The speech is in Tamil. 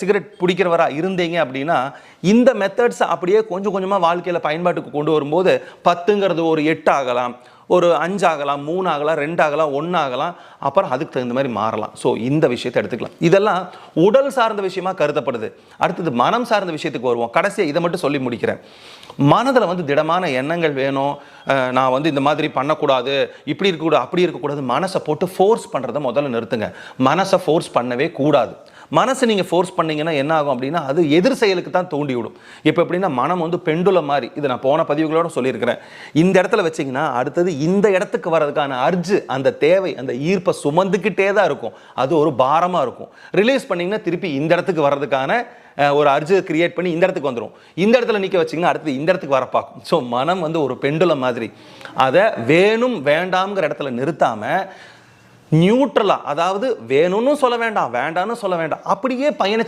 சிகரெட் பிடிக்கிறவரா இருந்தீங்க அப்படின்னா இந்த மெத்தட்ஸ் அப்படியே கொஞ்சம் கொஞ்சமாக வாழ்க்கையில் பயன்பாட்டுக்கு கொண்டு வரும்போது பத்துங்கிறது ஒரு எட்டு ஆகலாம் ஒரு அஞ்சு ஆகலாம் மூணு ஆகலாம் ரெண்டு ஆகலாம் ஒன்று ஆகலாம் அப்புறம் அதுக்கு தகுந்த மாதிரி மாறலாம். ஸோ இந்த விஷயத்தை எடுத்துக்கலாம். இதெல்லாம் உடல் சார்ந்த விஷயமா கருதப்படுது. அடுத்தது மனம் சார்ந்த விஷயத்துக்கு வருவோம். கடைசியாக இதை மட்டும் சொல்லி முடிக்கிறேன். மனதில் வந்து திடமான எண்ணங்கள் வேணும். நான் வந்து இந்த மாதிரி பண்ணக்கூடாது இப்படி இருக்கக்கூடாது அப்படி இருக்கக்கூடாது மனசை போட்டு ஃபோர்ஸ் பண்ணுறதை முதல்ல நிறுத்துங்க. மனசை ஃபோர்ஸ் பண்ணவே கூடாது. மனசை நீங்கள் ஃபோர்ஸ் பண்ணீங்கன்னா என்ன ஆகும் அப்படின்னா அது எதிர் செயலுக்கு தான் தூண்டி விடும் இப்போ எப்படின்னா மனம் வந்து பெண்டுலம் மாதிரி இது நான் போன பதிவுகளோட சொல்லியிருக்கிறேன். இந்த இடத்துல வச்சிங்கன்னா அடுத்தது இந்த இடத்துக்கு வர்றதுக்கான அர்ஜு அந்த தேவை அந்த ஈர்ப்பை சுமந்துக்கிட்டே தான் இருக்கும். அது ஒரு பாரமாக இருக்கும். ரிலீஸ் பண்ணிங்கன்னா திருப்பி இந்த இடத்துக்கு வர்றதுக்கான ஒரு அர்ஜு கிரியேட் பண்ணி இந்த இடத்துக்கு வந்துடும் இந்த இடத்துல நிற்க வச்சிங்கன்னா அடுத்து இந்த இடத்துக்கு வர பார்க்கும் ஸோ மனம் வந்து ஒரு பெண்டுலம் மாதிரி. அதை வேணும் வேண்டாம்ங்கிற இடத்துல நிறுத்தாமல் நியூட்ரலாக அதாவது வேணும்னு சொல்ல வேண்டாம் வேண்டாம்னு சொல்ல வேண்டாம். அப்படியே பயண